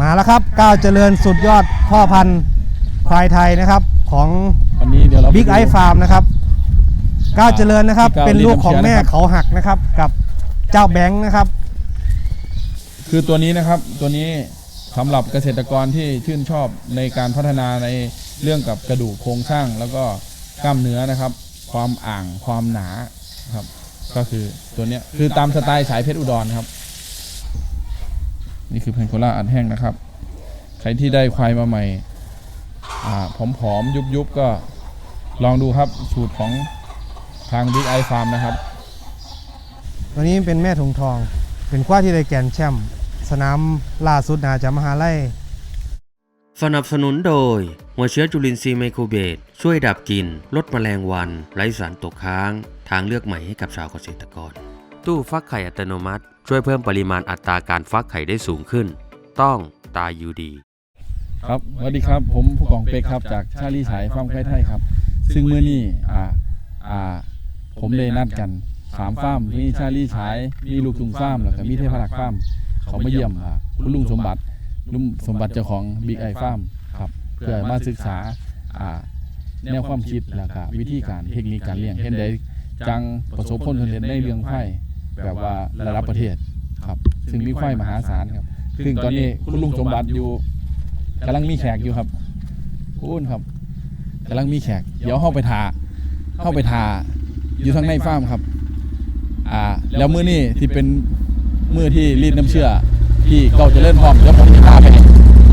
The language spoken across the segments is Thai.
มาแล้วครับก้าวเจริญสุดยอดพ่อพันธุ์ควายไทยนะครับของวันนี้เดี๋ยวเราบิ๊กปไอดูฟาร์มนะครับก้าวเจริญนะครับพี่ก้าวเป็นลูกของแม่เรียนน้ำเชื้อนะครับเขาหักนะครับ กับเจ้าแบงค์นะครับ คือตัวนี้นะครับตัวนี้สำหรับเกษตรกรที่ชื่นชอบในการพัฒนาในเรื่องกับกระดูกโครงสร้างแล้วก็กล้ามเนื้อนะครับ ความอ่างความหนาครับ ก็คือตัวเนี้ยคือตามสไตล์สายเพชรอุดรครับ นี่คือเพนโคล่าอัดแห้งนะครับ ใครที่ได้ควายมาใหม่อ่าผอมๆ ยุบๆ ก็ลองดูครับสูตรของทาง Big i Farm นะครับตัวนี้เป็นแม่ถุงทอง เป็นควายที่ได้แกรนด์แชมป์สนามล่าสุดนาจะมหาลัยสนับสนุนโดย หัวเชื้อจุลินทรีย์ไมโครเบสช่วยดับกลิ่นลดแมลงวัน ไร้สารตกค้าง ทางเลือกใหม่ให้กับชาวเกษตรกร ตู้ฟักไข่อัตโนมัติ ช่วยเพิ่มปริมาณอัตราการฟักไข่ได้สูงขึ้น ต้องตายูดี ครับสวัสดีครับ ผมผู้กองเป็กครับ จากชาลีสายฟาร์มควายไทยครับ ซึ่งเมื่อนี้อ่าอ่าผมได้นัดกันสามฟาร์มมีชาลีฉายมีลูกทุงฟาร์มแล้วก็มีเทพรักษ์ฟาร์มเขามาเยี่ยมอ่าคุณลุงสมบัติลุงสมบัติเจ้าของบิ๊กไอฟาร์มครับเพื่อมาศึกษาอ่าแนวความคิดแล้วก็วิธีการเทคนิคการเลี้ยงเห็นได้จังประสบผลสำเร็จในเรื่องควาย แบบว่าระดับประเทศครับ ซึ่งมีควายมหาศาลครับซึ่งตอนนี้คุณลุงสมบัติอยู่กำลังมีแขกอยู่ครับพูดครับกำลังมีแขก เดี๋ยวเข้าไปทาเข้าไปทาอยู่ทางในฟาร์มครับ อ่า แล้วมือนี่ที่เป็นมือที่รีดน้ำเชื่อ ที่เก่าเจะเล่นพร้อมเดี๋ยวผมจะพาไป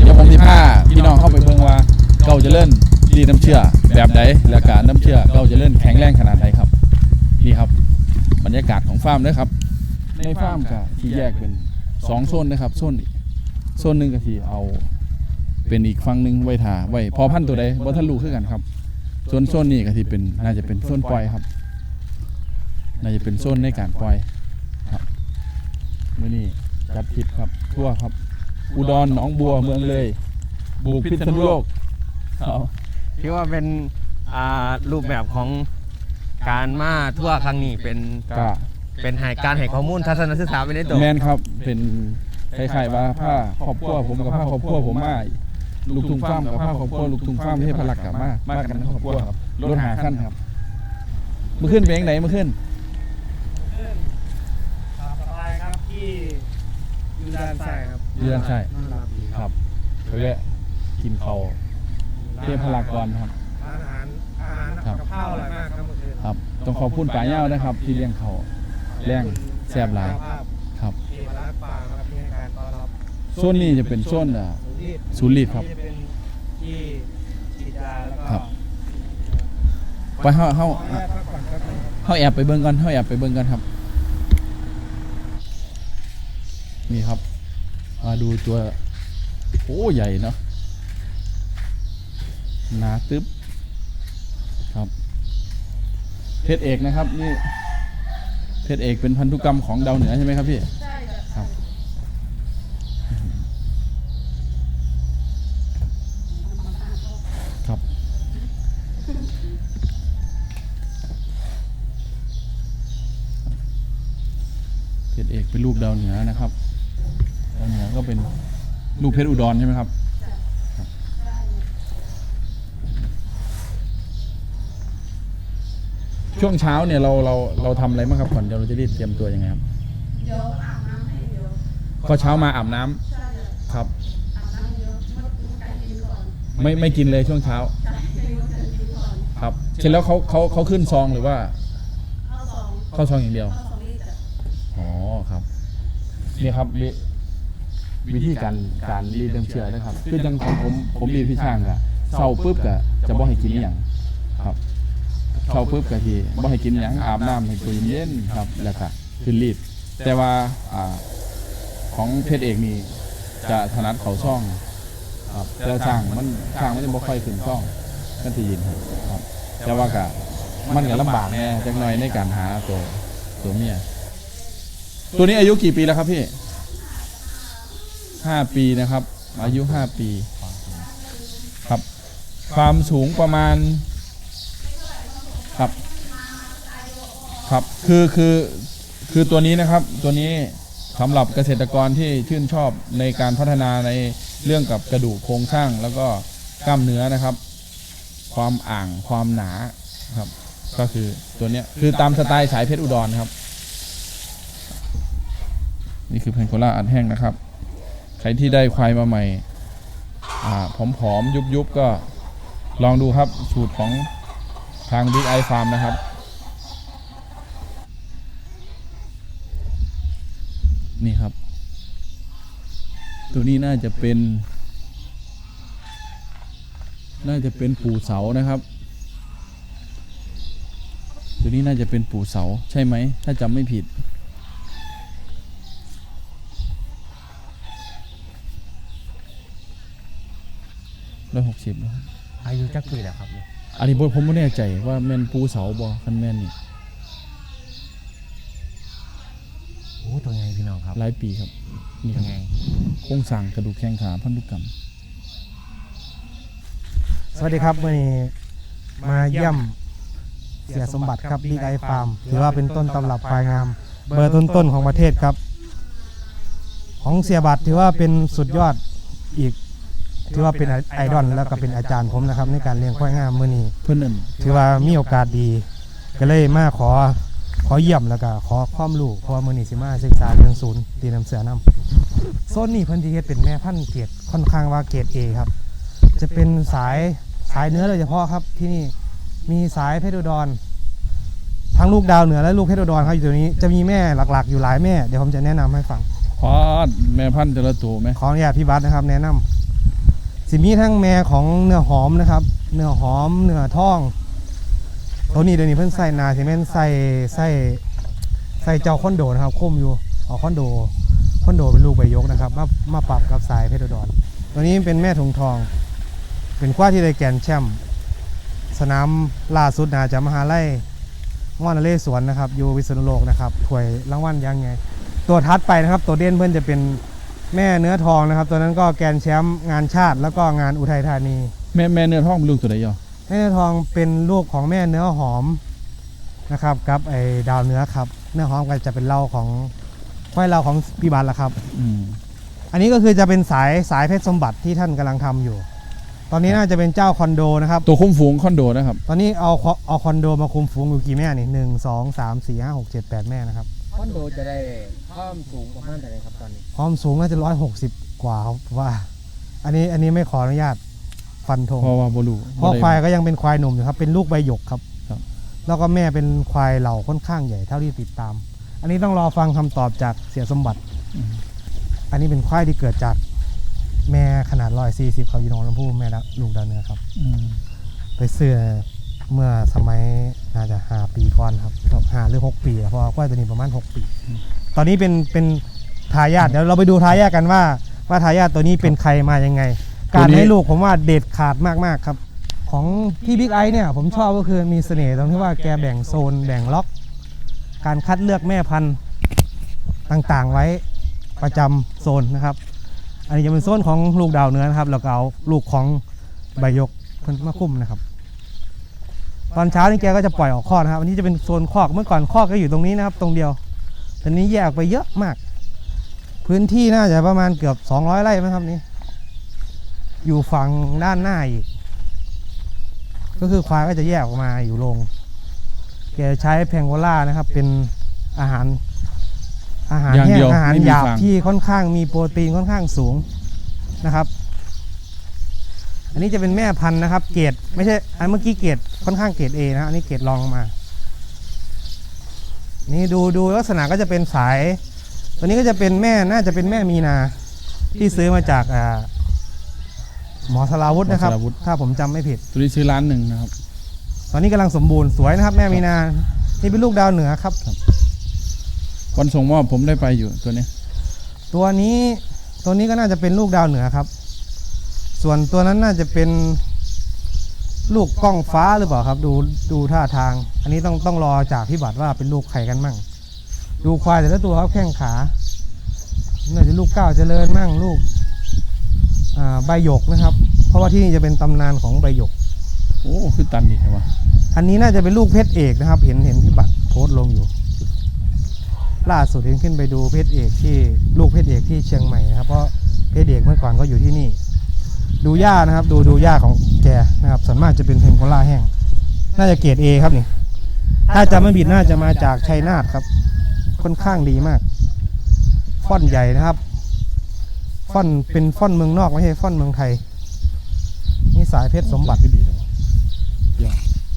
เดี๋ยวผมจะพาพี่น้องเข้าไปเบิ่งว่าเก่าเจะเล่นรีดน้ำเชื่อ แบบใดแล้วก็น้ำเชื่อเก่าเจะเล่นแข็งแรงขนาดไหนครับ นี่ครับ บรรยากาศของฟาร์มนะครับ ในฟาร์มก็ที่แยกเป็นสองโซนนะครับโซนโซนหนึ่งก็ที่เอา เป็นอีกฝั่งหนึ่งไว้ถาไว้พอพันธุ์ตัวใดบ่ท่านรู้คือกันครับส่วนโซนนี้ก็ที่เป็นน่าจะเป็นโซนปล่อยครับ น่าจะเป็นโซนในการปล่อยครับมื้อนี้จัดทริปครับ ทั่วครับ อุดรหนองบัวเมืองเลย บุกพิษณุโลกครับคิดว่าเป็นอ่ารูปแบบของ การมาทั่วครั้งนี้เป็นก็เป็นให้การให้ข้อมูลทัศนศึกษาไปในตัว แมนครับเป็นคล้ายๆว่าผ้าครอบครัวผมกับผ้าครอบครัวผมมาลูกทุ่งฟ้าร์มกับผ้าครอบครัวลูกทุ่งฟ้าร์มเทพรักษ์กับมามากันทั้งครอบครัวครับรถหาขั้นครับเมื่อขึ้นเป็นยังไงเมื่อขึ้นสบายครับที่อยู่ด้านซ้ายครับเรื่องใช่ครับไปแวะกินเขาวเทพลากรครับร้านอาหารอาหารครับกับข้าวอร่อยมากครับเมื่อคืนครับ ต้องขอบคุณป่าเย้านะครับ ที่เลี้ยงเขาแรงแซ่บหลายภาพครับเทวรักษ์ปางครับที่ให้การต้อนรับโซนนี้จะเป็นโซนอ่าศูนย์รีดศูนย์รีดครับ ที่จะเป็นที่ฉีดยาแล้วก็ครับไปเฮาเฮาขออนุญาตพักผ่อนครับ เฮาแอบไปเบิ่งกันเฮาแอบไปเบิ่งกันครับ นี่ครับมาดูตัวโอ้ใหญ่เนาะหนาตึ๊บครับ เพชรเอกนะครับนี่เพชรเอกเป็นพันธุกรรมของดาวเหนือใช่ไหมครับพี่ใช่ครับครับ เพชรเอกเป็นลูกดาวเหนือนะครับดาวเหนือก็เป็นลูกเพชรอุดรใช่ไหมครับครับ ช่วงเช้าเนี่ยเราเราเราทำอะไรบ้างครับก่อนเดี๋ยวเราจะรีบเตรียมตัวยังไงครับเดี๋ยวอาบน้ำให้เดี๋ยวก็เช้ามาอาบน้ำใช่เดี๋ยวครับ อาบน้ำเดี๋ยวมดไก่กินก่อนไม่ไม่กินเลยช่วงเช้าใช่ให้มดไก่กินก่อนครับเสร็จแล้วเขาเขาเขาขึ้นซองหรือว่าข้าวสองเข้าซองอย่างเดียวข้าวสองลิตรอะอ๋อครับนี่ครับวิวิธีการการรีดน้ำเชื่อนะครับ คือจังของผมผมรีดพี่ช่างกะเศร้าปุ๊บกะจะบ่ให้กินอหย่างครับ เศร้าปุ๊บกะทีบ่ให้กินหย่งอาบน้ำให้ตัวเย็นๆครับแล้วก็ขึ้นรีดแต่ว่าอ่าของเพชรเอกนี่จะถนัดเขาช่องครับแต่ช่างมันช่างมันจะบ่ค่อยขึ้นช่องมันจะยินครับครับ แต่ว่ากะมันก็ลำบากแน่จักหน่อยในการหาตัวตัวเมียตัวนี้อายุกี่ปีแล้วครับพี่ห้าปีนะครับ อายุห้าปี ครับ ความสูงประมาณ ครับ ครับคือคือคือตัวนี้นะครับตัวนี้สำหรับเกษตรกรที่ชื่นชอบในการพัฒนาในเรื่องกับกระดูกโครงสร้างแล้วก็กล้ามเนื้อนะครับ ความอ่างความหนาครับ ก็คือตัวเนี้ยคือตามสไตล์สายเพชรอุดรครับ นี่คือเพนโคล่าอัดแห้งนะครับ ใครที่ได้ควายมาใหม่อ่าผอมๆยุบๆก็ลองดูครับสูตรของทาง Big Eye Farm นะครับ นี่ครับ ตัวนี้น่าจะเป็น น่าจะเป็นปู่เสานะครับ ตัวนี้น่าจะเป็นปู่เสาใช่ไหม ถ้าจำไม่ผิด ร้อยหกสิบแล้วอายุจักปีแล้วครับเนี่ยอันนี้บ่ผมไม่แน่ใจว่าแม่นปูเสาบอคันแม่นนี่ โอ้ตัวไงพี่น้อง ครับหลายปีครับนี่คตัรัวบไงโครงสร้างกระดูกแข้งขาพันธุกรรม สวัสดีครับวันนี้มาเยี่ยมเสียสมบัติครับบิ๊กไอฟาร์มถือว่าเป็นต้นตำรับควายงาม เบอร์ต้นๆของประเทศครับ ของเสียบัตรถือว่าเป็นสุดยอดอีกถือว่าเป็นไอดอลแล้วก็เป็นอาจารย์ผมนะครับ ในการเลี้ยงควายงามมื่อนี้เพื่อนนั่นถือว่ามีโอกาสดี ก็เลยมาขอข อเยี่ยมแล้วก็ขอความรู้เพราะว่ามื่อนี้สิมาศึกษาเรื่องศูนย์ตีน้ำเสือน้ำโซนนี้เพิ่นที่เฮ็ดเป็นแม่พันธุ์เกรดค่อนข้างว่าเกรดเอครับ จะเป็นสายสายเนื้อโดยเฉพาะครับที่นี่มีสายเพชรอุดรทั้งลูกดาวเหนือและลูกเพชรอุดรครับอยู่ตรงนี้จะมีแม่หลักๆ อยู่หลายแม่เดี๋ยวผมจะแนะนำให้ฟัง พอดแม่พันธุ์แต่ละตัวไหมขออนุญาตพี่บัสนะครับ แนะนำสิมีทั้งแม่ของเนื้อหอมนะครับ เนื้อหอมเนื้อท่อง ตัวนี้เดี๋ยวนี้เพิ่นใส่นาสิเม่นใส่ใส่ใส่เจ้าคอนโดนะครับคุ้มอยู่เอาคอนโดคอนโดเป็นลูกใบยกนะครับมามาปรับกับสายเพชรดอุดรตัวนี้เป็นแม่ถุงทอง เป็นกว้าที่ได้แกนแชมป์สนามล่าสุดนาจะมหาไลัยม่อนเลสวนนะครับอยู่วิษณุโลกนะครับถวยรางวัลยังไง ตัวทัดไปนะครับ ตัวเด่นเพื่อนจะเป็นแม่เนื้อทองนะครับ ตัวนั้นก็แกนแชมป์งานชาติแล้วก็งานอุทัยธานี แม่แม่เนื้อท้องเป็นลูกตัวใดย่อ แม่เนื้อทองเป็นลูกของแม่เนื้อหอมนะครับกับไอ้ดาวเนื้อครับเนื้อหอมก็จะเป็นเหล่าของควายเหล่าของพี่บัตละครับ อืม อันนี้ก็คือจะเป็นสายสายเพชรสมบัติที่ท่านกำลังทำอยู่ ตอนนี้น่าจะเป็นเจ้าคอนโดนะครับ ตัวคุ้มฝูงคอนโดนะครับ ตอนนี้เอาคเอาคอนโดมาคุมฝูงอยู่กี่แม่นี่หนึ่งสองสามสี่ห้าหกเจ็ดแปดแม่นะครับคอนโดจะได้ความสูงประมาณเท่าไหร่ครับตอนนี้ความสูงน่าจะร้อยหกสิบกว่าครับว่า อันนี้อันนี้ไม่ขออนุญาต ฟันธงเพราะว่าบลูเพราะควายก็ยังเป็นควายหนุ่มอยู่ครับ เป็นลูกใบหยกครับ ครับ แล้วก็แม่เป็นควายเหล่าค่อนข้างใหญ่เท่าที่ติดตาม อันนี้ต้องรอฟังคำตอบจากเสียสมบัติอันนี้เป็นควายที่เกิดจากแม่ขนาดร้อยสี่สิบเขาอยู่หนองลำพูแม่ละลูกดาวเนื้อครับ อืม ไปเสื้อเมื่อสมัยน่าจะห้าปีก่อนครับห้าหรือหกปีอะเพราะว่าควายตัวนี้ประมาณหกปีตอนนี้เป็นเป็นทายาทเดี๋ยวเราไปดูทายาทกันว่า ว่าทายาทตัวนี้เป็นใครมายังไง การให้ลูกผมว่าเด็ดขาดมากๆครับ ของพี่บิ๊กไอเนี่ยผมชอบก็คือมีเสน่ห์ตรงที่ว่าแกแบ่งโซนแบ่งล็อก การคัดเลือกแม่พันธุ์ต่างๆไว้ประจำโซนนะครับ อันนี้จะเป็นโซนของลูกดาวเนื้อนะครับแล้วก็เอาลูกของใบยกเพิ่นมาคุ้มนะครับ ตอนเช้านี่แกก็จะปล่อยออกคอกนะครับอันนี้จะเป็นโซนคอกเมื่อก่อนคอกก็อยู่ตรงนี้นะครับ ตรงเดียวตอนนี้แยกไปเยอะมาก พื้นที่น่าจะประมาณเกือบ 200 ไร่ไหมครับนี่ อยู่ฝั่งด้านหน้าอีก ก็คือควายก็จะแยกออกมาอยู่โรงแกใช้แพงโกล่านะครับ เป็นอาหาร อาหารอย่างแห้เดียวงอาหารไม่มีหยาบฟาง ที่ค่อนข้างมีโปรตีนค่อนข้างสูงนะครับ อันนี้จะเป็นแม่พันธุ์นะครับ เกรดไม่ใช่อันเมื่อกี้เกรดค่อนข้างเกรดเอนะอันนี้เกรดรองลงมา นี่ดูดูลักษณะก็จะเป็นสาย ตัวนี้ก็จะเป็นแม่น่าจะเป็นแม่มีนา ที่ซื้อมาจากอ่า หมอสลาวุธนะครับ หมอสราวุธ ถ้าผมจำไม่ผิด ตัวนี้ซื้อร้านหนึ่งนะครับ ตอนนี้กำลังสมบูรณ์สวยนะครับ แม่มีนา นี่เป็นลูกดาวเหนือครับ วันส่งมอบผมได้ไปอยู่ตัวเนี้ยตัวนี้ตัวนี้ก็น่าจะเป็นลูกดาวเหนือครับ ส่วนตัวนั้นน่าจะเป็นลูกกล้องฟ้าหรือเปล่าครับ ดูดูท่าทาง อันนี้ต้องต้องรอจากพี่บัตรว่าเป็นลูกใครกันมั่ง ดูควายแต่ละตัวครับแข้งขาน่าจะลูกเก้าวเจริญมั่งลูกอ่า ใบหยกนะครับ เพราะว่าที่นี่จะเป็นตำนานของใบหยก โอ้คือตันดีใช่ปะอันนี้น่าจะเป็นลูกเพชรเอกนะครับ เห็นเห็นพี่บัตรโพสต์ลงอยู่ ล่าสุดเห็นขึ้นไปดูเพชรเอกที่ลูกเพชรเอกที่เชียงใหม่นะครับ เพราะเพชรเอกเมื่อก่อนก็อยู่ที่นี่ ดูหญ้านะครับ ดูดูหญ้าของแกนะครับส่วนมากจะเป็นเพนโคล่าแห้ง น่าจะเกรด A ครับนี่ ถ้าจะไม่ผิดน่าจะมาจากชัยนาทครับ ค่อนข้างดีมากฟ่อนใหญ่นะครับ ฟ่อนเป็นฟ่อนเมืองนอกไม่ใช่ฟ่อนเมืองไทย นี่สายเพชรสมบัติดีเลย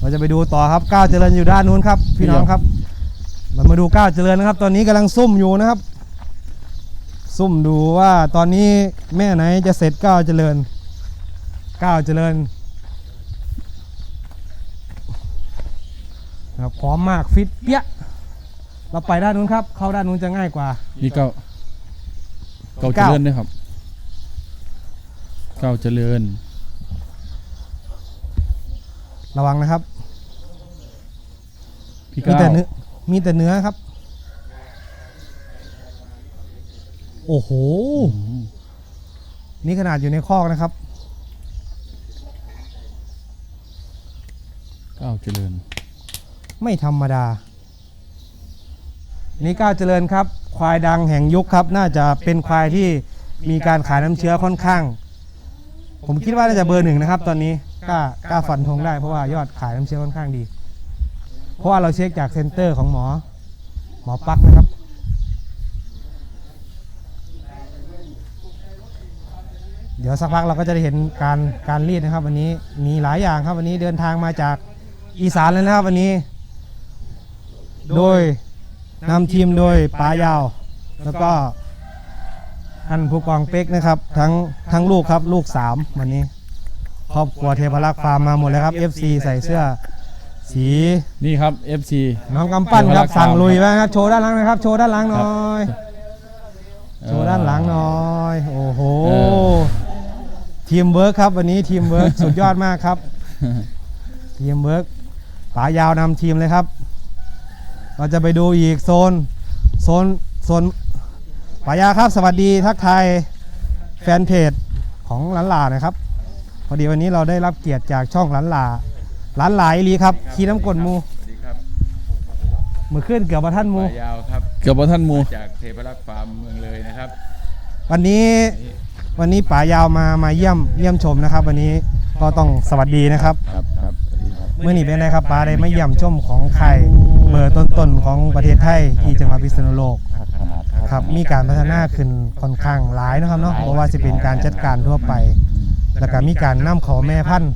เราจะไปดูต่อครับก้าวเจริญอยู่ด้านนู้นครับ พี่น้องครับ เรามาดูก้าวเจริญนะครับ ตอนนี้กำลังซุ่มอยู่นะครับ ซุ่มดูว่าตอนนี้แม่ไหนจะเสร็จก้าวเจริญก้าวเจริญครับพร้อมมากฟิตเปี้ยะเราไปด้านนู้นครับ เข้าด้านนู้นจะง่ายกว่า นี่เก้าเก้าเจริญด้วยครับ เก้าเจริญ ระวังนะครับ พี่มีเก้าแต่เนื้อมีแต่เนื้อครับ โอ้โห นี่ขนาดอยู่ในคอกนะครับ เก้าเจริญ ไม่ธรรมดา นี่ก้าวเจริญครับ ควายดังแห่งยุคครับ น่าจะเป็นควายที่มีการขายน้ำเชื้อค่อนข้าง ผมคิดว่าน่าจะเบอร์หนึ่งนะครับ ตอนนี้กล้ากล้าฟันธงได้เพราะว่ายอดขายน้ำเชื้อค่อนข้างดี เพราะว่าเราเช็คจากเซ็นเตอร์ของหมอ หมอปักนะครับ เดี๋ยวสักพักเราก็จะได้เห็นการการรีดนะครับ วันนี้มีหลายอย่างครับวันนี้เดินทางมาจากอีสานเลยนะครับ วันนี้ โดยนำทีมโดยปายาว แล้วก็ ท่านผู้กองเป๊กนะครับทั้งทั้งลูกครับลูกสามวันนี้ ครอบครัวเทพรักษ์ฟาร์มมาหมดเลยครับ FC ใส่เสื้อ สีนี่ครับ FC น้องกำปั้นครับเทพรักษ์สั่งฟาร์มลุยบ้างครับโชว์ด้านหลังหนะครับ โชว์ด้านหลังหน่อยโชว์ด้านหลังหน่อยโอ้โหเออทีมเวิร์คครับวันนี้ทีมเวิร์คสุดยอดมากครับทีมเวิร์กป๋ายาวนำทีมเลยครับ เราจะไปดูอีกโซนโซนโซน ป๋ายาครับสวัสดีทักทายแฟนเพจของหลันหลาหนะครับ พอดีวันนี้เราได้รับเกียรติจากช่องหลันหลาหลันหลาอีหลีครับขี่น้ำกลมูสวัสดีครับมือขึ้นเกือบมาท่านมู ปลายาวครับเกือบว่าท่านหมู จากเทพรักษ์ฟาร์มเมืองเลยนะครับวันนี้วันนี้ป๋ายาวมามาเยี่ยมเยี่ยมชมนะครับ วันนี้ก็ต้องสวัสดีนะครับครับครับสวัสดีครับเมื่อนี้เป็นไงครับป๋าได้มาเยี่ยมชมของไข่เบอร์ต้นๆของประเทศไทยที่จังหวัดพิษณุโลกขนาด ครับมีการพัฒนาขึ้นค่อนข้างหลายนะครับเนาะเพราะว่าจะเป็นการจัดการทั่วไป แล้วก็มีการนำเขาแม่พันธุ์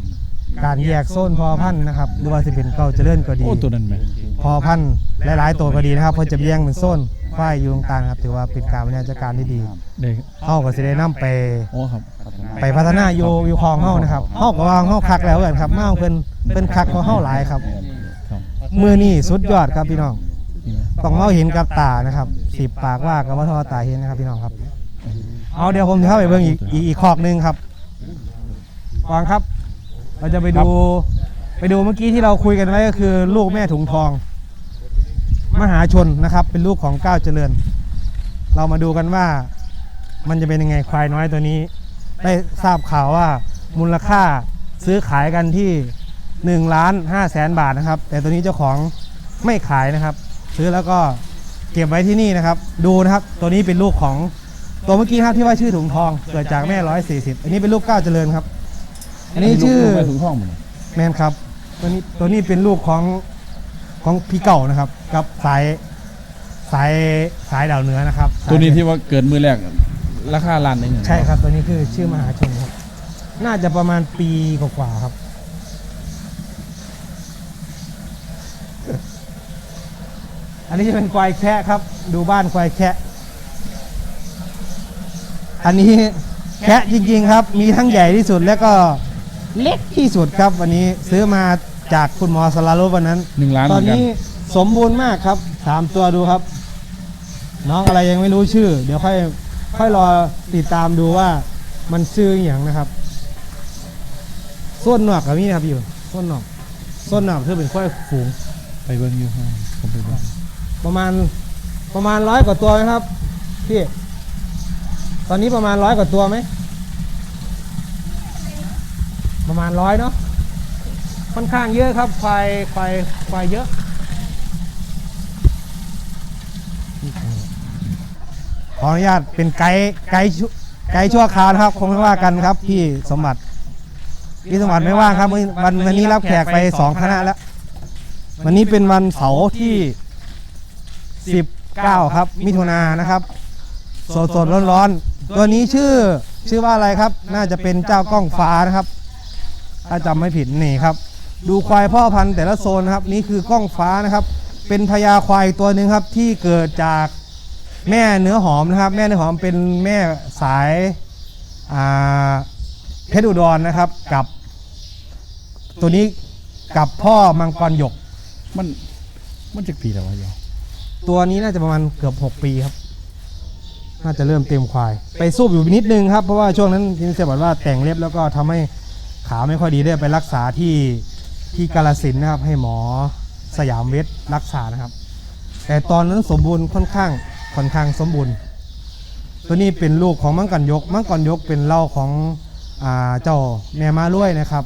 การแยกโซนพอพันธุ์นะครับหรือว่าจะเป็นเก่าเจริญก็ดี โอ้ตัวนั้นไหมพอพันธุ์หลายๆตัวก็ดีนะครับเพราะจะแยกเป็นโซนควายอยู่ตรงกลางครับถือว่าเป็นการบริหารจัดการที่ดีเด็กเฮาก็สิได้นำไป โอ้ครับ ไปพัฒนาอยู่อยู่คลองเฮานะครับเฮาก็วางเฮาคักแล้วกันครับมาของเพิ่นเพิ่นคักของเฮาหลายครับ ครับ มือนี่สุดยอดครับพี่น้องนี่ไหม ต้องเฮาเห็นกับตานะครับสิบปากว่ากับว่าทอตาเห็นนะครับพี่น้องครับ เอาเดี๋ยวผมจะเข้าไปเบิ่งอีกอีกอีกคอกหนึ่งครับวางครับ เราจะไปดูไปดูเมื่อกี้ที่เราคุยกันไว้ก็คือลูกแม่ถุงทอง มหาชนนะครับ เป็นลูกของก้าวเจริญ เรามาดูกันว่ามันจะเป็นยังไงควายน้อยตัวนี้ ได้ทราบข่าวว่ามูลค่าซื้อขายกันที่1ล้าน5แสนบาทนะครับ แต่ตัวนี้เจ้าของไม่ขายนะครับ ซื้อแล้วก็เก็บไว้ที่นี่นะครับ ดูนะครับ ตัวนี้เป็นลูกของตัวเมื่อกี้นะครับที่ว่าชื่อถุงทองเกิดจากแม่ร้อยสี่สิบอันนี้เป็นลูกก้าวเจริญครับ อันนี้ชื่อลูกแม่ถุงท่องหมดเลยแมนครับ ตัวนี้ตัวนี้เป็นลูกของของพี่เก่านะครับ กับสายสายสายดาวเหนือนะครับสายตัวนี้ที่ว่าเกิดมือแรกราคาล้านหนึงอะใช่ครับ ตัวนี้คือชื่อมหาชนครับ น่าจะประมาณปีกว่าๆครับ อันนี้จะเป็นควายแคะครับ ดูบ้านควายแคะอันนี้แคะจริงๆครับ มีทั้งใหญ่ที่สุดแล้วก็เล็กที่สุดครับ วันนี้ซื้อมาจากคุณหมอสลารุวันนั้นหนึ่งล้านเหตอมืนอนกันนี้สมบูรณ์มากครับสามตัวดูครับ น้องอะไรยังไม่รู้ชื่อ เดี๋ยวค่อยค่อยรอติดตามดูว่ามันชื่ออหย่างนะครับส้นหนอกกับนี่นะครับอยู่ส้นหนอกส้นหนอกคือเป็นค่อยฝูงไปเบิ้งอยู่ข้างผมไปเบิ้ง ประมาณประมาณร้อยกว่าตัวไหมครับพี่ตอนนี้ประมาณร้อยกว่าตัวไหมประมาณร้อยเนาะค่อนข้างเยอะครับควายควายควายเยอะขออนุญาตเป็นไกด์ไกด์ชุไไกด์ชั่วคราวนะครับคงไม่ว่ากันครับพี่สมบัติพี่สมบัติไม่ว่างครับวันวันนี้รับแขกไปสองคณะแล้ว วันนี้เป็นวันเสาร์ที่ 19 ครับ มิถุนายนนะครับสดสดร้อนร้อนๆตัวนี้ชื่อชื่อว่าอะไรครับ น่าจะเป็นเจ้ากล้องฟ้านะครับ ถ้าจำไม่ผิดนี่ครับ ดูควายพ่อพันธุ์แต่ละโซนนะครับ นี่คือกล้องฟ้านะครับ เป็นพญาควายตัวหนึ่งครับที่เกิดจากแม่เนื้อหอมนะครับ แม่เนื้อหอมเป็นแม่สายอ่าเพชรอุดรนะครับกับ ตัวนี้กับพ่อมังกรหยกมันมันจะปีแล้ววะโยม ตัวนี้น่าจะประมาณเกือบ 6 ปีครับ น่าจะเริ่มเต็มควาย ไปสู้อยู่นิดนึงครับ เพราะว่าช่วงนั้นทีนเสียบอกว่าแต่งเล็บแล้วก็ทำให้ขาไม่ค่อยดีได้ไปรักษาที่ที่กาลสินนะครับ ให้หมอสยามเวชรักษานะครับ แต่ตอนนั้นสมบูรณ์ค่อนข้างค่อนข้างสมบูรณ์ ตัวนี้เป็นลูกของมังกรยก มังกรยกเป็นเล่าของอเจ้าแม่มาล้วยนะครับ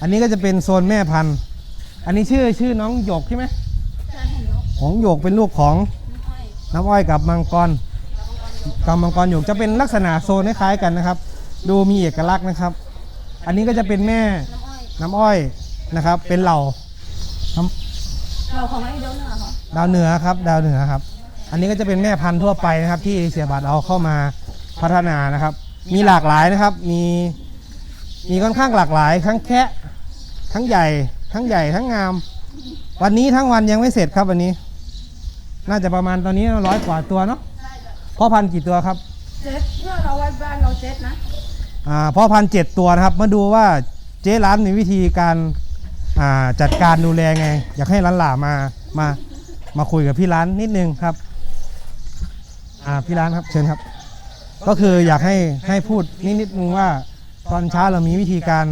อันนี้ก็จะเป็นโซนแม่พันธุ์ อันนี้ชื่อชื่อน้องหยกใช่ไหม ใช่ของนกของหยกเป็นลูกของน้ำอ้อยน้ำอ้อยกับมังกรกับมังกรหยกจะเป็นลักษณะโซนคล้ายๆกันนะครับ ดูมีเอกลักษณ์นะครับ อันนี้ก็จะเป็นแม่น้ำอ้อยน้ำอ้อยนะครับ เป็นเหล่าเราของไอ้เดี๋ยวเหนือเหรอดาวเหนือครับดาวเหนือครับ อันนี้ก็จะเป็นแม่พันธุ์ทั่วไปนะครับ ที่เสียบัตรเอาเข้ามาพัฒนานะครับ มีหลากหลายนะครับ มีมีค่อนข้างหลากหลาย ทั้งแคะทั้งใหญ่ ทั้งใหญ่ทั้งงาม วันนี้ทั้งวันยังไม่เสร็จครับวันนี้ น่าจะประมาณตอนนี้ร้อยกว่าตัวเนาะใช่จ้ะพ่อพันธุ์กี่ตัวครับเจ็ดเพื่อเราไว้บ้านเราเจ็ดนะอ่าพ่อพันธุ์เจ็ดตัวนะครับ มาดูว่าเจ๊ร้านมีวิธีการอ่าจัดการดูแลไง อยากให้ร้านหล่ามามามาคุยกับพี่ร้านนิดนึงครับอ่าพี่ร้านครับเชิญครับ ก็คืออยากให้ให้พูดนิดนิดนึงว่า ตอนเช้าเรามีวิธีการ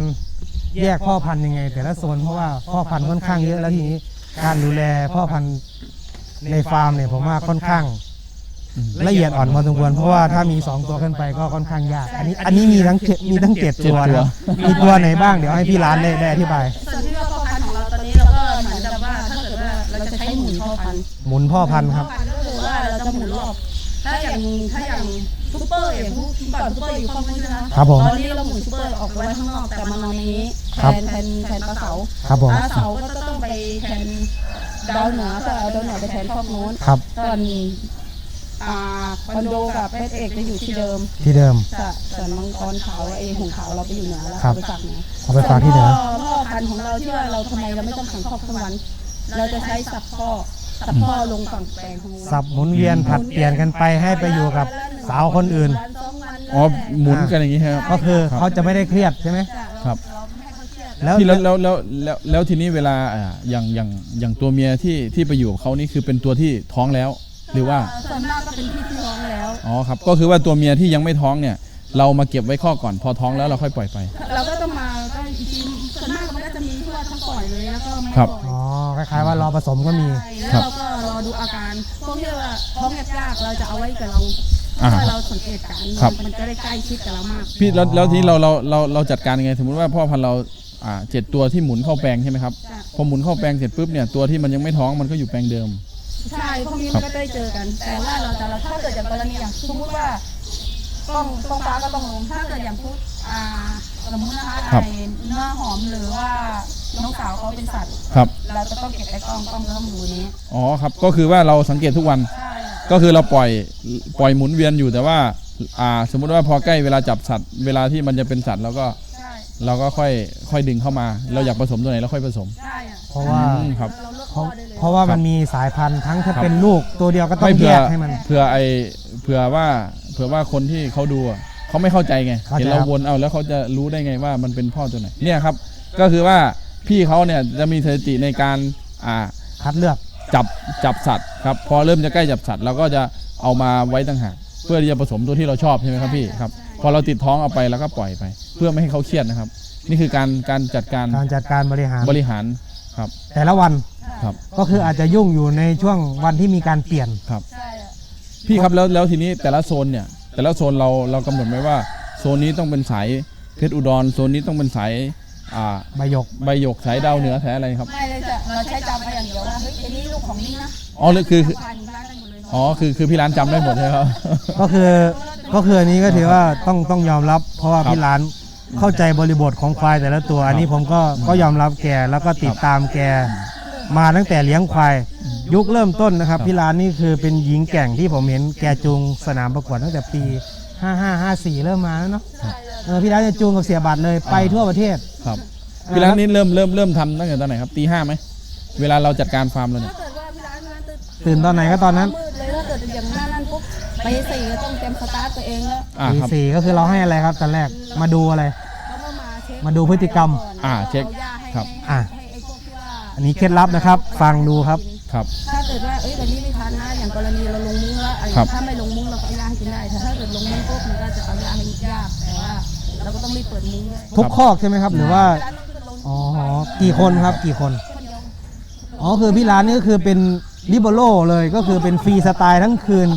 แยกพ่อพันธุ์ยังไง แต่ละโซนเพราะว่าพ่อพันธุ์ค่อนข้างเยอะแล้วทีนี้การดูแลพ่อพันธุ์ ในฟาร์มเนี่ยผมว่าค่อนข้างละเอียดอ่อนพอสมควรเพราะว่าถ้ามี2ตัวขึ้นไปก็ค่อนข้างยาก อันนี้อันนี้มีทั้งเจ็ดมีทั้งเจ็ดตัวนะครับมีตัวไหนบ้างเดี๋ยวให้พี่ร้านได้ได้อธิบายส่วนที่ว่าพ่อพันธุ์ของเราตอนนี้เราก็เหมือนกับว่าถ้าเกิดว่าเราจะใช้หมุนพ่อพันธุ์หมุนพ่อพันธุ์ครับพ่อพันธุ์ก็คือว่าเราจะหมุนรอบถ้าอย่างถ้าอย่างซูเปอร์อย่างพวกก่อนซูเปอร์อยู่ข้างนู้นใช่ไหมครับผมตอนนี้เราหมุนซูเปอร์ออกไว้ข้างนอกแต่มานอนในนี้แทครับ นแทนแทนปลาเสาครับผมปลาเสาก็จะต้องไปแทน ดาวเหนือก็เอาดาวเหนือไปแทนพวกนู้นครับส่วนอ่าคอนโดกับเพชรเอกจะอยู่ที่เดิมที่เดิม ส่วนส่วนมังกรขาวไอ้หงขาวเราไปอยู่เหนือแล้วครับ เอาไปฝากเหนือเอาไปฝากที่เหนือ ส่วนพ่อพ่อพันธุ์ของเราที่ว่าเราทำไมเราไม่ต้องขังครอบทั้งวันเราจะใช้สับพ่อสับพ่อลงฝั่งแปลงของเราสับหมุนเวียนผลัดเปลี่ยนกันไปให้ไปอยู่กับสาวคนอื่น วันสองวันอ๋อหมุนกันอย่างนี้ครับ ก็คือครับเขาจะไม่ได้เครียดใช่ไหมจ้ะครับ เรา แล้วที่แล้วแล้วแล้วแล้วแล้วทีนี้เวลาอ่าอย่างอย่างอย่างตัวเมียที่ที่ไปอยู่กับเขานี่คือเป็นตัวที่ท้องแล้ว หรือว่าส่วนมากก็เป็นพี่ที่ท้องแล้ว อ๋อครับก็คือว่าตัวเมียที่ยังไม่ท้องเนี่ย เรามาเก็บไว้ข้อก่อนพอท้องแล้วเราค่อยปล่อยไป เราก็ต้องมาก็อีกทีส่วนมากมันก็จะมีที่ว่าทั้งปล่อยเลยแล้วก็ไม่ครับปล่อยอ๋อคล้ายๆว่ารอผสมก็มี ใช่แล้วเราก็รอดูอาการพวกที่ว่าท้องยากๆเราจะเอาไว้กับเราอ่าเพื่อเราสังเกตการณ์ครับ มันจะได้ใกล้ชิดกับเรามาก พี่แล้วแล้วทีนี้เราเราเราเราจัดการยังไง สมมติว่าพ่อพันธุ์เรา อ่าเจ็ดตัวที่หมุนเข้าแปลงใช่ไหมครับจ้ะ พอหมุนเข้าแปลงเสร็จปุ๊บเนี่ยตัวที่มันยังไม่ท้องมันก็อยู่แปลงเดิม ใช่พวกนี้มันก็ได้เจอกัน แต่ว่าเราจะเราถ้าเกิดอย่างกรณีอย่างสมมติว่าต้องต้องฟ้าก็ต้องลงถ้าเกิดอย่างพูดอ่าสมมตินะคะครับไอ้เนื้อหอมหรือว่าน้องสาวเขาเป็นสัตว์ ครับเราจะต้องเก็บไอ้กล้องกล้องเนื้อหมูนี้อ๋อครับก็คือว่าเราสังเกตทุกวันใช่ก็คือเราปล่อยปล่อยหมุนเวียนอยู่แต่ว่าอ่าสมมุติว่าพอใกล้เวลาจับสัตว์ เวลาที่มันจะเป็นสัตว์เราก็ใช่ เราก็ค่อยค่อยดึงเข้ามา เราอยากผสมตัวไหนเราค่อยผสมใช่อะเพราะว่าอืมครับ เราเลือกเพพ่อราะได้เลยเพราะว่ามันมีสายพันธุ์ทั้งถ้าครับ เป็นลูกตัวเดียวก็ต้องไม่แยเผื่อกให้มัน เผื่อไอเผื่อว่าเผื่อว่าคนที่เขาดูอะเขาไม่เข้าใจไง เข้าใจ เห็นเราครับวนเอาแล้วเขาจะรู้ได้ไงว่ามันเป็นพ่อตัวไหนเนี่ยครับ ก็คือว่าพี่เขาเนี่ยจะมีสถิติในการอ่าคัดเลือก จับจับสัตว์ครับพอเริ่มจะใกล้จับสัตว์เราก็จะเอามาไว้ต่างหากเพื่อที่จะผสมตัวที่เราชอบใช่ไหมครับพี่ครับ พอเราติดท้องเอาไปแล้วก็ปล่อยไป เพื่อไม่ให้เขาเครียดนะครับ นี่คือการการจัดการการจัดการบริหารบริหารครับแต่ละวันครับก็คืออาจจะยุ่งอยู่ในช่วงวันที่มีการเปลี่ยนครับ ใช่อะพี่ครับแล้วแล้วทีนี้แต่ละโซนเนี่ย แต่ละโซนเราเรากำหนดไว้ว่าโซนนี้ต้องเป็นสายเพชรอุดรโซนนี้ต้องเป็นสายอ่าใบหยก ใบหยกสายดาวเหนือสายอะไรครับไม่เลยจ้ะเราใช้จำไปอย่างเดียวว่าเฮ้ยไอ้นี่ลูกของนี่นะอ๋อหรือคือคือผ่านร้านกันหมดเลยอ๋อคือคือพี่ร้านจำได้หมดใช่ไหมครับ ก็คือเราจะ ก็คืออันนี้ก็ถือว่าต้องต้องยอมรับ เพราะว่าครับพี่ร้านเข้าใจบริบทของควายแต่ละตัวอันนี้ผมก็ก็ยอมรับแกแล้วก็ติดตามแกมาตั้งแต่เลี้ยงควายยุคเริ่มต้นนะครับครับพี่ร้านนี่คือเป็นหญิงแกร่งที่ผมเห็นแกจูงสนามประกวดตั้งแต่ปี 55 54 เริ่มมาแล้วเนาะเออพี่ร้านจะจูงกับเสียบัตรเลยไปทั่วประเทศครับพี่ร้านนี้เริ่มเริ่มเริ่มทำตั้งแต่ตอนไหนครับตีห้าไหมเวลาเราจัดการฟาร์มเราเนี่ยถ้าเกิดว่าพี่ร้านร้านตื่นตื่นตอนไหนก็ตอนนั้น ปุ๊บไปสี่ก็ต้องเตรียมสตาร์ทตัวเองแล้วอ่าปีครับ สี่ก็คือเราให้อะไรครับตอนแรกมาดูอะไรเขาก็มาเช็คมาดูพฤติกรรมอ่าเช็คเอาหญ้าให้ครับ อะ ให้ไอ้พวกที่ว่าอันนี้เคล็ดลับนะครับ ฟังดูครับ ครับ ถ้าเกิดว่าเอ้ยวันนี้ไม่ทันนะอย่างกรณีเราลงมุ้งแล้วไอ้ครับ ถ้าไม่ลงมุ้งเราก็เอาหญ้าให้กินได้แต่ถ้าเกิดลงมุ้งปุ๊บมันก็จะเอาหญ้าให้ยากแต่ว่าเราก็ต้องรีบเปิดมุ้งด้วยทุกคอกใช่ไหมครับ หรือว่าร้านต้องขึ้นลงอ๋อ กี่คนครับ กี่คน คนเดียวอ๋อ คือพี่ร้านนี่ก็คือเป็น ลิเบโรเลยก็คือเป็นฟรีสไตล์ทั้งคืน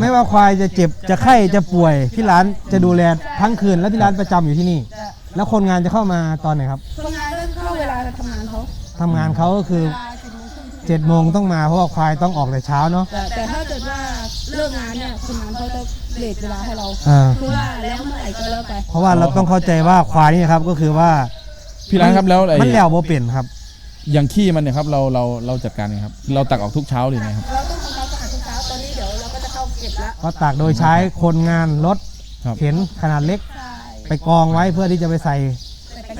ไม่ว่าควายจะเจ็บจะไข้จะป่วยพี่ร้านจะดูแลทั้งคืน แล้วพี่ร้านประจำอยู่ที่นี่ แล้วคนงานจะเข้ามาตอนไหนครับคนงานก็เข้าเวลาทำงานเขาทำงานเขาก็คือเวลาสิบโมงครึ่ง7จ็ดโมงต้องมาเพราะว่าควายต้องออกแต่เช้าเนาะแต่แต่ถ้าเกิดว่าเลิกงานเนี่ยคนงานเขาจะเลทเวลาให้เราอ่าคือว่าแล้วเมื่อไหร่ก็แล้วไปเพราะว่าเราต้องเข้าใจว่าควายนี่นะครับก็คือว่าพี่ร้านครับแล้วไอ้มันแล้วโบเปลี่ยนครับ อย่างขี้มันเนี่ยครับเราเราเราจัดการยังไงครับ เราตักออกทุกเช้าหรือไงครับเราต้องทำความสะอาดทุกเช้าตอนนี้เดี๋ยวเราก็จะเข้าเก็บละก็ตากโดยใช้คนงานรถครับเข็นขนาดเล็ก ใช่ไปกองไว้เพื่อที่จะไปใส่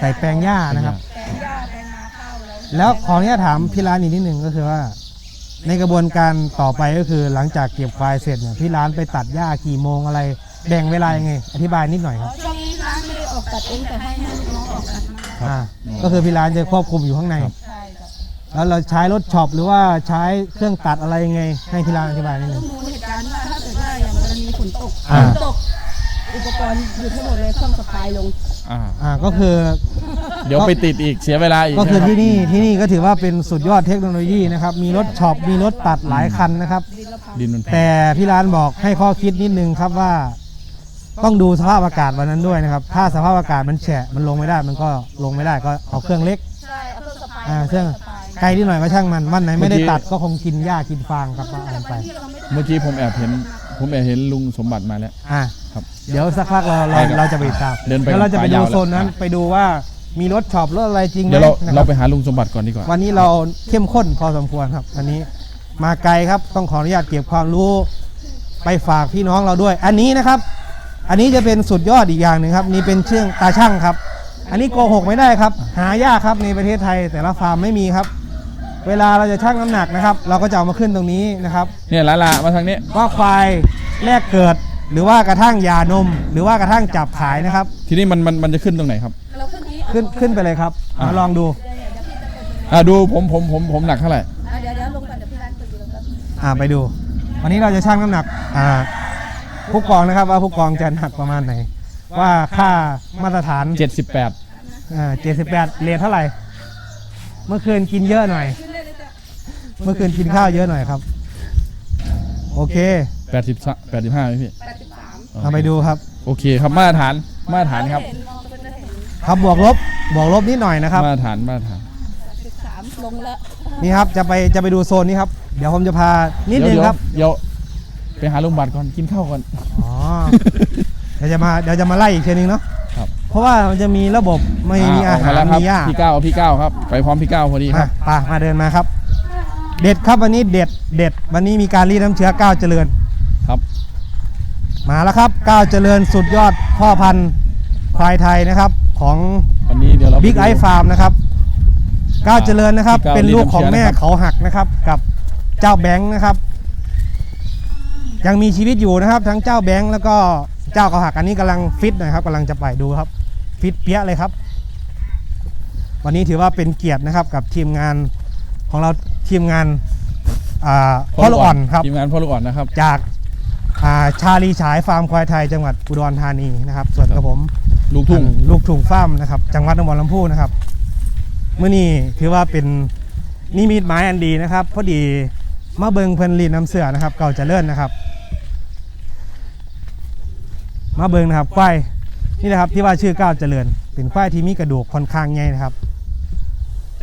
ใส่แปลงหญ้านะครับ แปลงหญ้าแปลงนาข้าวแล้วแล้วขออนุญาตถามพี่ร้านอีกนิดหนึ่งก็คือว่า ในกระบวนการต่อไปก็คือหลังจากเก็บควายเสร็จเนี่ยพี่ร้านไปตัดหญ้ากี่โมงอะไร แบ่งเวลายังไงอธิบายนิดหน่อยครับช่วงนี้ร้านไม่ได้ออกตัดเองแต่ให้ให้ลูกน้องออกตัดมาครับอ่าก็คือพี่ร้านจะควบคุมอยู่ข้างใน ครับใช่ครับ แล้วเราใช้รถช็อปหรือว่าใช้เครื่องตัดอะไรยังไง ให้พี่ร้านอธิบายนิดหต้นึ่องง ดูเหตุการณ์ว่าถ้าเกิดว่าอย่างกรณีฝนตกอ่าฝนตก อุปกรณ์หยุดทั้งหมดเลยเครื่องสปายลง อ่าอ่าก็คือเดี๋ยวไปติดอีกเสียเวลาอีกก็คือใช่ที่ไหมนี่ที่นี่ก็ถือว่าเป็นสุดยอดเทคโนโลยีนะครับมีรถช็อปมีรถตัดหลายคันนะครับดินละพังดินมันแพง แต่พี่ร้านบอกให้ข้อคิดนิดนึงครับว่า ต้องดูสภาพอากาศวันนั้นด้วยนะครับ ถ้าสภาพอากาศมันแฉะมันลงไม่ได้ มันก็ลงไม่ได้ก็เอาเครื่องเล็ก ใช่ เอาเครื่องสปายอ่าเครื่อง สปาย ไกลที่หน่อยก็ช่างมันวันไหนไม่ได้ตัดก็คงกินหญ้ากินฟางครับว่าอ่านไปที่เราไม่ได้เมื่อกี้ผมแอบเห็น ผมแอบเห็นลุงสมบัติมาแล้ว อ่าครับ เดี๋ยวสักพักเราเราไปครับเราจะไปติดตามเดินไปแล้วเราจะไปปลายดูยาวแล้วโซนนั้นอะไปดูว่ามีรถช็อปรถอะไรจริงไหมเดี๋ยวเรานะคเรารับไปหาลุงสมบัติก่อนดีกว่าวันนี้เราเข้มข้นพอสมควรครับวันนี้มาไกลครับต้องขออนุญาตเก็บความรู้ ไปฝากพี่น้องเราด้วย อันนี้นะครับ อันนี้จะเป็นสุดยอดอีกอย่างหนึ่งครับ นี่เป็นเชื่องตาช่างครับ อันนี้โกหกไม่ได้ครับ หายากครับในประเทศไทย แต่ละฟาร์มไม่มีครับ เวลาเราจะชั่งน้ำหนักนะครับ เราก็จะเอามาขึ้นตรงนี้นะครับเนี่ยลาลามาทางนี้ ว่าควายแรกเกิด หรือว่ากระทั่งยานม หรือว่ากระทั่งจับขายนะครับ ทีนี้มันมันมันจะขึ้นตรงไหนครับ เราขึ้นนี้ขึ้นขึ้นไปเลยครับมาลองดูอ่าดูผมผมผมผมหนักเท่าไหร่อะเดี๋ยวเดี๋ยวลงก่อนเดี๋ยวพี่ร้านเปิดดูแล้วกันอ่าไปดู วันนี้เราจะชั่งน้ำหนักอ่าผู้กองนะครับ ว่าผู้กองจะหนักประมาณไหน ว่าค่ามาตรฐาน78อ่า78เรทเท่าไหร่ เมื่อคืนกินเยอะหน่อย ขึ้น เลยเลยจ้ะเมื่อคืนกินข้าวเยอะหน่อยครับ โอเค80 85ไหมพี่แปดสิบสามเอาไปดูครับ โอเคครับมาตรฐานมาตรฐานครับ เห็นมองไปจะเห็นครับบวกลบบวกลบนิดหน่อยนะครับ มาตรฐานมาตรฐานสิบสามลงแล้วนี่ครับจะไปจะไปดูโซนนี้ครับ เดี๋ยวผมจะพานิดเดี๋ยวนึงเดี๋ยวครับเดี๋ยวไปหาลุงบัตรก่อนกินข้าวก่อน อ๋อเดี๋ยวจะมาเดี๋ยวจะมาไล่อีกทีนึงเนาะครับ เพราะว่ามันจะมีระบบไม่มีอาออกหารแล้วครับมีหญ้าพี่ก้าวพี่ก้าวครับ ไปพร้อมพี่ก้าวพอดีคมารับ ป่ามาเดินมาครับ เด็ดครับวันนี้เด็ดเด็ดวันนี้มีการรีดน้ำเชื้อก้าวเจริญครับ มาแล้วครับก้าวเจริญสุดยอดพ่อพันธุ์ควายไทยนะครับ ของวันนี้เดี๋ยวเราบิ๊กปไอดูฟาร์มนะครับก้าวเจริญนะครับพี่ก้าวเป็นลูกของรีดน้ำเชื้แม่อนะครับ เขาหักนะครับ กับเจ้าแบงค์นะครับ ยังมีชีวิตอยู่นะครับ ทั้งเจ้าแบงค์แล้วก็เจ้าเขาหักอันนี้กำลังฟิตนะครับกำลังจะไปดูครับ ฟิตเปี้ยเลยครับ วันนี้ถือว่าเป็นเกียรตินะครับกับทีมงานของเรา ทีมงานอ่าพ่อลูกอ่อนครับ ทีมงานพ่อลูกอ่อนนะครับ จากอ่าชาลีฉายฟาร์มควายไทยจังหวัดอุดรธานีนะครับ ส่วนกับผมลูกทุ่งลูกถุงฟาร์มนะครับ จังหวัดนครลำพูนะครับเมื่อนี้ถือว่าเป็นนิมิตหมายอันดีนะครับ พอดีมาเบิงเพิ่นรีดน้ำเสือนะครับ เก่าเจะเลื่อนนะครับ มาเบิงนะครับควายนี่นะครับที่ว่าชื่อก้าวเจริญ เป็นควายที่มีกระดูกค่อนข้างใหญ่นะครับ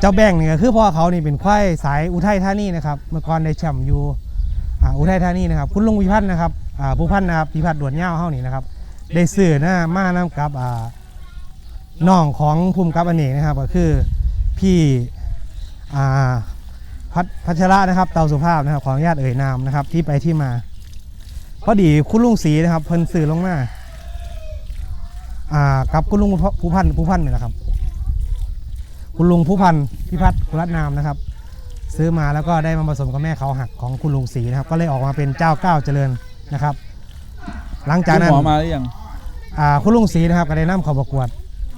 เจ้าแบงค์นี่ก็คือพ่อเขานี่เป็นควายสายอุทัยธานีนะครับ เมื่อก่อนได้แชมป์อยู่อ่าอุทัยธานีนะครับ คุณลุงวิพัฒน์นะครับอ่าผู้พันนะครับพิพัฒน์ดวนเง่าเฮานี่นะครับ ได้ซื้อหน้ามาน้ำกับอ่าน้องของภูมิกับอเนกนะครับ ก็คือพี่อ่าพัชพัชระนะครับเตาสุภาพนะครับ ขออนุญาตเอ่ยนามนะครับ ที่ไปที่มาพอดีคุณลุงศรีนะครับเพิ่นซื้อลงมาอ่ากับคุณลุงผู้พันผู้พันนี่แหละครับ คุณลุงผู้พันพิพัฒน์กุลัดนามนะครับ ซื้อมาแล้วก็ได้มาผสมกับแม่เขาหักของคุณลุงศรีนะครับ ก็เลยออกมาเป็นเจ้าเก้าเจริญนะครับ หลังจากคุณนั้นหมอมาหรือยังอ่าคุณลุงศรีนะครับก็ได้นำเข้าประกวด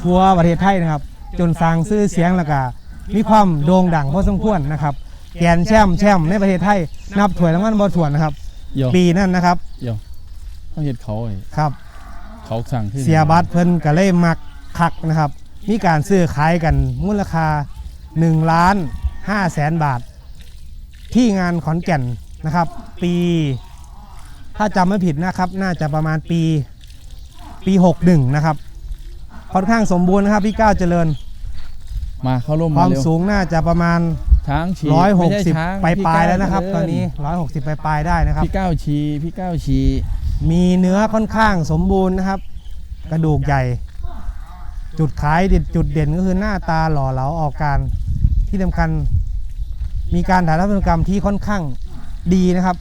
ทั่วประเทศไทยนะครับ จนสร้างชื่อเสียงแล้วก็มีความโด่งดังพอสมควรนะครับ แกรนด์แชมป์แชมป์ในประเทศไทยนับถ้วยรางวัลบ่ถ้วนนะครับเดี๋ยวปีนั้นนะครับเดี๋ยวเขาเห็ดเขาไอ้ครับ เขาสั่งขึ้นเสียบัตรเพิ่นก็เลยมักคักนะครับ มีการซื้อขายกันมูลค่า1ล้าน5แสนบาท ที่งานขอนแก่นนะครับ ปี ถ้าจำไม่ผิดนะครับ น่าจะประมาณปีปี 61 นะครับค่อนข้างสมบูรณ์นะครับพี่ก้าวเจริญมาเข้าร่มคมาวามเร็วสูงน่าจะประมาณ ช้างฉีไม่ใช่ช้าง160ปลายปลายๆแล้วนะครับพี่ตก้อนนี้ 160ปลายปลายๆได้นะครับ พี่ก้าวชีพี่ก้าวชีมีเนื้อค่อนข้างสมบูรณ์นะครับ กระดูกใหญ่ จุดขายเด่นจุดเด่นก็คือหน้าตาหล่อเหลาออกการที่สำคัญ มีการถ่ายทำพฤติกรรมที่ค่อนข้างดีนะครับ